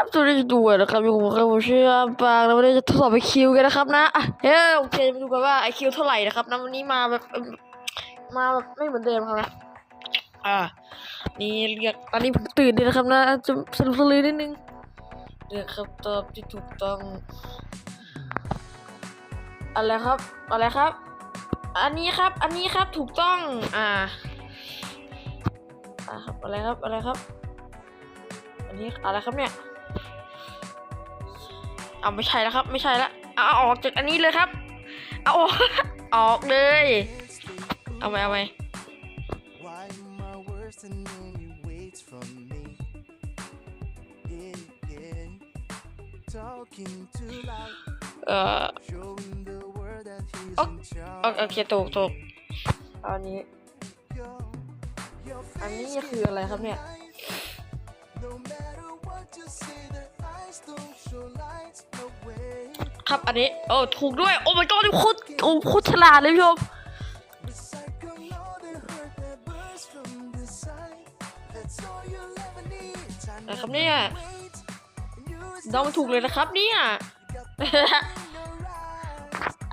ครับตัวนี้ด้วยนะครับอยู่กับผมชื่อปางแล้ววันนี้จะทดสอบไอคิวกันนะครับนะเฮ้ยโอเคมาดูกันว่าไอคิวเท่าไหร่นะครับนะวันนี้มาแบบมาแบบไม่เหมือนเดิมครับนะอ่านี่เรียกตอนนี้ผมตื่นเลยนะครับนะจะสนุกสนุกนิดนึงเรียกคำตอบที่ถูกต้องอะไรครับอะไรครับ อันนี้ครับ อันนี้ครับถูกต้องอ่าอ่าครับอะไรครับอะไรครับ อันนี้อะไรครับเนี่ย เอาไม่ใช่แล้วครับ ไม่ใช่แล้วเอาเอาออกจากอันนี้เลยครับ เอาออกออกเลย เอาไหมเอาไหม Why my worst enemy waits from me? Yeah, yeah. Talking too loud, เอ่อ showing the world that he's Oh, in โอโอ charge. เคถูกถูกเอาอันนี้ Your, your อันนี้ face คืออะไรครับเนี่ย ครับอันนี้โอ้ถูกด้วย โอ้ my god นี่โคตรโอ้โคตรฉลาดเลยพี่ชมนะครับเนี่ยเดามันถูกเลยนะครับเนี่ย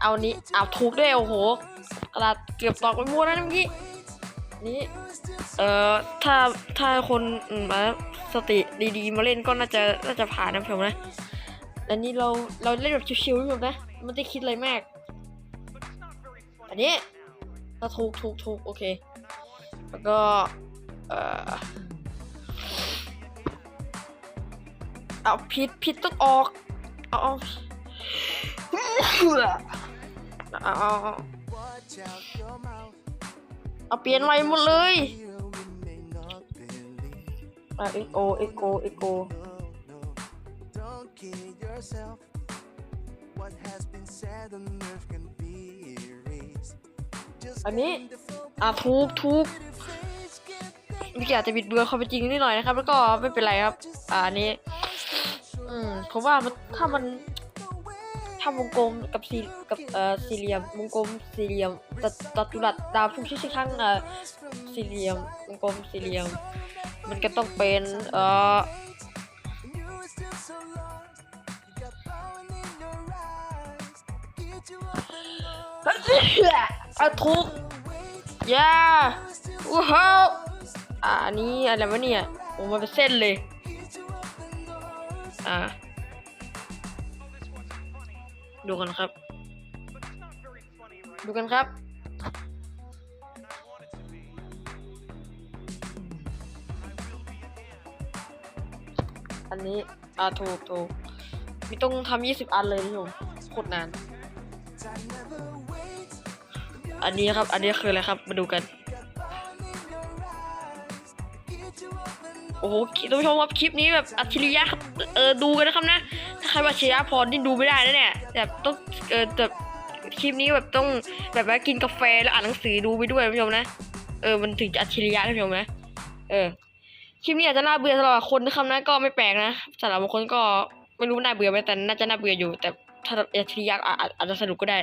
เอานี้เอาถูกด้วยโอ้โหกระดาษเกือบตอกไปมั่วนะเมื่อกี้นี่เอ่อถ้าถ้าคนมาสติดีๆ มาเล่นก็น่าจะน่าจะผ่านนะพี่ชมนะ และนี่เราเราเล่นแบบชิวๆพี่ชมนะไม่ได้คิดอะไรมาก อันนี้เราถูกถูกถูกโอเค แล้วก็เอ่อเอาผิดผิดต้องออกเอาเอาเอาเอาเปลี่ยนใหม่หมดเลยอะเอ็กโอเอ็กโอเอ็กโอ kid yourself. What has been said on earth can be erased. Just อันนี้ gain the focus อะถูกถูก of your face, get back นี่อาจจะบิดเบือนความเป็นจริงนิดหน่อยนะครับ แล้วก็ไม่เป็นไรครับ อ่าอันนี้ อืมผมว่ามันถ้ามันถ้าวงกลมกับสี่กับเอ่อสี่เหลี่ยมวงกลมสี่เหลี่ยมจัจัตุรัสดาวทุกชิ้นข้างเอ่อสี่เหลี่ยมวงกลมสี่เหลี่ยม มันก็ต้องเป็นเอ่อ อะถูกย่าว้าวอ่าอันนี้อะไรวะเนี่ยโอ้มันเป็นเส้นเลย อ่า ดูกันครับ ดูกันครับอันนี้อ่าถูกถูกมีต้องทำยี่สิบอันเลยพี่ผมโคตรนาน อันนี้ครับ อันนี้คืออะไรครับ มาดูกัน โอ้โหท่านผู้ชมครับคลิปนี้แบบอัจฉริยะครับ เออดูกันนะครับนะ ถ้าใครว่าอัจฉริยะพอนี่ดูไม่ได้นะเนี่ย แบบต้องเออแบบคลิปนี้แบบต้องแบบว่ากินกาแฟแล้วอ่านหนังสือดูไปด้วยท่านผู้ชมนะ เออมันถึงจะอัจฉริยะท่านผู้ชมนะ เออ คลิปนี้อาจจะน่าเบื่อสำหรับคนนะครับนะ ก็ไม่แปลกนะสำหรับบางคนก็ไม่รู้น่าเบื่อไหมแต่น่าจะน่าเบื่ออยู่แต่ ถ้าอัจฉริยะอาอาจจะสนุกก็ได้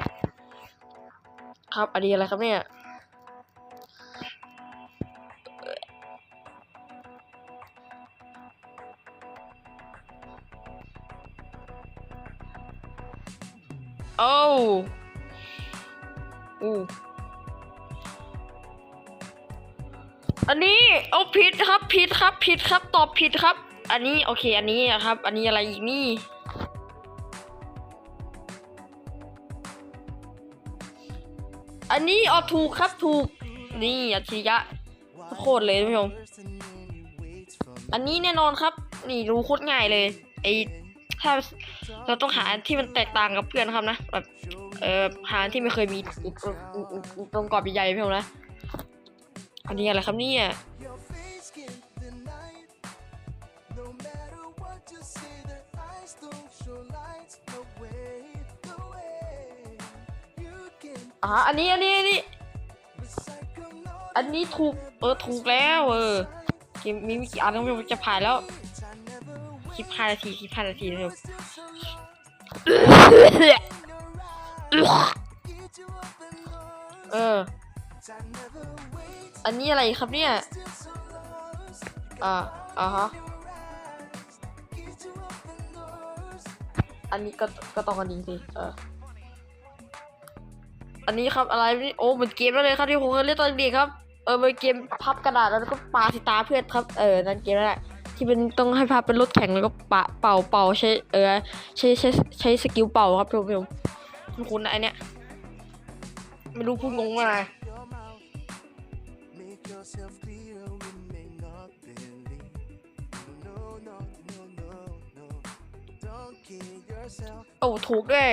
ครับอันนี้อะไรครับเนี่ยโอ้อู้อันนี้เอาผิดครับผิดครับผิดครับตอบผิดครับ อันนี้โอเค อันนี้ครับ อันนี้อะไรอีกนี่ อันนี้เอาถูกครับถูก นี่อัจฉริยะโคตรเลยท่านผู้ชม อันนี้แน่นอนครับ นี่รู้โคตรง่ายเลยไอถ้าเราต้องหาที่มันแตกต่างกับเพื่อนครับนะแบบเออหาที่ไม่เคยมีอีกอีกอีกอีกตรงกรอบใหญ่ๆพี่ผมนะอันนี้อะไรครับเนี่ย อ่าอันนี้อันนี้อันนี้ อันนี้ถูกเออถูกแล้วเออเกมมีม่กี่อันแล้วจะผ่านแล้วคลิปห้านาทีคลิปห้านาทีนะครับเออ อันนี้อะไรครับเนี่ย อ่าอ่าฮะ อันนี้ก็ก็ต้องอันนี้สิ เออ อันนี้ครับอะไรนี่โอ้เหมือนเกมแล้วเลยครับที่ผมเคยเล่นตอนเด็กครับเออเป็นเกมพับกระดาษแล้วก็ปาสิตาเพื่อนครับเออนั่นเกมนั่นแหละที่เป็นต้องให้พับเป็นรถแข่งแล้วก็ปะเป่าเป่าใช้เออใช้ใช้ใช้สกิลเป่าครับทุกคนคุณคุณนะไอเนี้ยไม่รู้พูดงงอะไรโอ้ถูกด้วย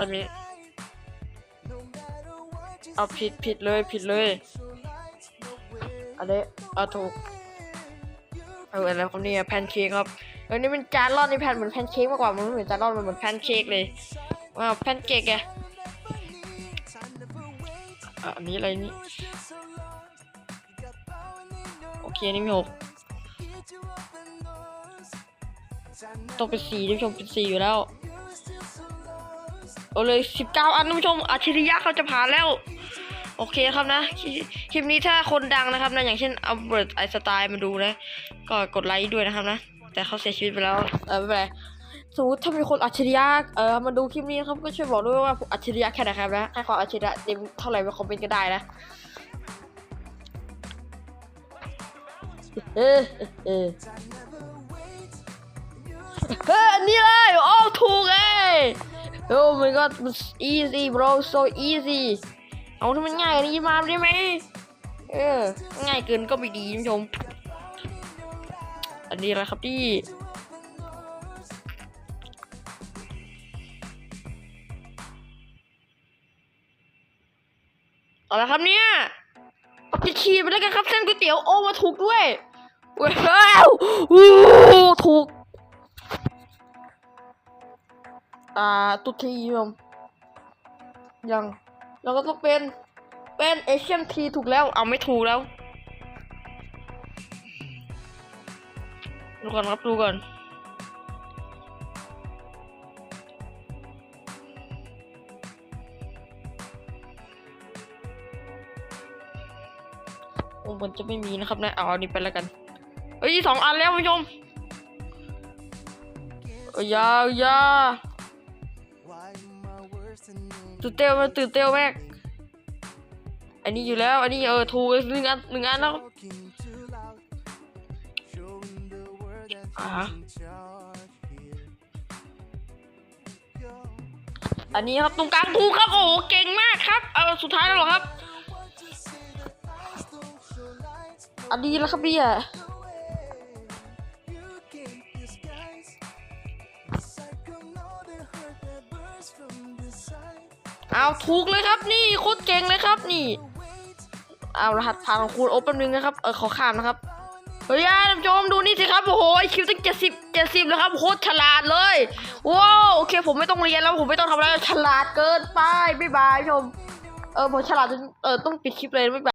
อันนี้ hide. No matter what you เอาผิดผิดเลยผิดเลย show lights, no way. อันนี้เอาถูกเอออะไรครับเนี่ยแพนเค้กครับเออนี่เป็นจานร่อนนี่แพนเหมือนแพนเค้กมากกว่ามันไม่เหมือนจานร่อนมันเหมือนแพนเค้กเลยว้าวแพนเค้กไงอะอันนี้อะไรนี่โอเคนี่มีหกต้องเป็นสี่ท่านผู้ชมเป็นสี่อยู่แล้ว เอาเลยสิบเก้าอันท่านผู้ชมอัจฉริยะเขาจะผ่านแล้ว โอเคครับนะ คลิปนี้ถ้าคนดังนะครับนะอย่างเช่นอัลเบิร์ตไอสไตล์มาดูนะ ก็กดไลค์ด้วยนะครับนะ แต่เขาเสียชีวิตไปแล้ว เออไม่เป็นไรสมมติถ้ามีคนอัจฉริยะเออมาดูคลิปนี้ครับก็ช่วยบอกด้วยว่าอัจฉริยะแค่ไหนครับนะให้ความอัจฉริยะเต็มเท่าไหร่มาคอมเมนต์ก็ได้นะเออเออเออเฮ้ยอันนี้เลยโอ้ถูกเล โอ้ my god it's easy bro so easy เอาที่มันง่ายกว่านี้มาได้ไหมเออ ง่ายเกินก็ไม่ดีท่านผู้ชม อันนี้อะไรครับพี่อะไรครับเนี่ยเอาไปฉีดไปแล้วกันครับเส้นก๋วยเตี๋ยวโอ้มาถูกด้วยว้าวถูก อ่าตุทียมยังแล้วก็ต้องเป็นเป็นเอเชียนทีถูกแล้ว เอาไม่ถูกแล้ว ดูก่อนครับดูก่อนโอ้มันจะไม่มีนะครับนะ เอาอันนี้ไปแล้วกัน เอ้ยสองอันแล้วคุณผู้ชมอยาอยา ตื่นเต้นมันตื่นเต้นแม่อันนี้อยู่แล้ว อันนี้เออถูกหนึ่งอันหนึ่งอันแล้ว talking too loud, showing the world that Ah. you're in charge here. Yo, อันนี้ครับตรงกลางถูกครับโอ้โหเก่งมากครับเออสุดท้ายแล้วเหรอครับ what you say, the eyes don't show lights, อันนี้แล้วครับพี่อะ the เอาถูกเลยครับนี่โคตรเก่งเลยครับนี่เอารหัสผ่านของคุณโอแป๊บนึงนะครับเออขอข้ามนะครับเฮ้ยท่านผู้ชมดูนี่สิครับโอ้โหคิวตั้งเจ็ดสิบเจ็ดสิบแล้วครับโคตรฉลาดเลยว้าวโอเค ผมไม่ต้องเรียนแล้วผมไม่ต้องทำอะไรแล้วฉลาดเกินไปบ๊ายบายผู้ชมเออผมฉลาดจนเออต้องปิดคลิปเลยบ๊ายบาย